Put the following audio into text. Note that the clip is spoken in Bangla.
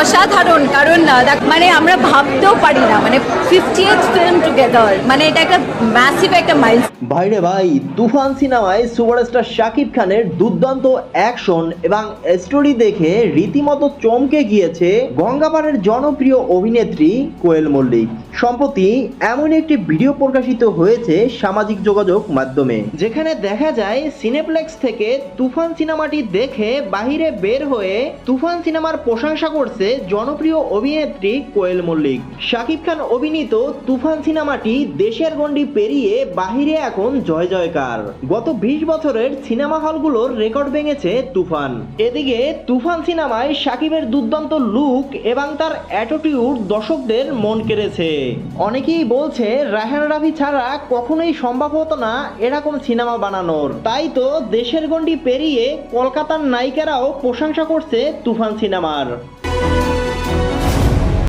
অসাধারণ, কারণ মানে আমরা ভাবতেও পারি না মানে ফিফটিয়েথ ফিল্ম টুগেদার মানে এটা একটা ম্যাসিভ একটা মাইল ভাইরে ভাই, তুফান সিনেমায় সুপারস্টার শাকিব খানের দুর্দান্ত অ্যাকশন এবং স্টোরি দেখে রীতিমতো চমকে গিয়েছে গঙ্গাপাড়ের জনপ্রিয় অভিনেত্রী কোয়েল মল্লিক। সম্প্রতি এমন একটি ভিডিও প্রকাশিত হয়েছে সামাজিক যোগাযোগ মাধ্যমে, যেখানে দেখা যায় সিনেপ্লেক্স থেকে তুফান সিনেমাটি দেখে বাহিরে বের হয়ে তুফান সিনেমার প্রশংসা করছে জনপ্রিয় অভিনেত্রী কোয়েল মল্লিক। শাকিব খান অভিনীত তুফান সিনেমাটি দেশের গণ্ডি পেরিয়ে বাহিরে এখন জয় জয়কার। গত বিশ বছরের সিনেমা হলগুলোর রেকর্ড ভেঙেছে তুফান। এদিকে তুফান সিনেমায় শাকিবের দুর্দান্ত লুক এবং তার অ্যাটিটিউড দর্শকদের মন কেড়েছে। অনেকেই বলছে রায়হান রাফি ছাড়া কখনোই সম্ভব হতো না এরকম সিনেমা বানানোর। তাই তো দেশের গণ্ডি পেরিয়ে কলকাতার নায়িকারাও প্রশংসা করছে তুফান সিনেমার। Bye.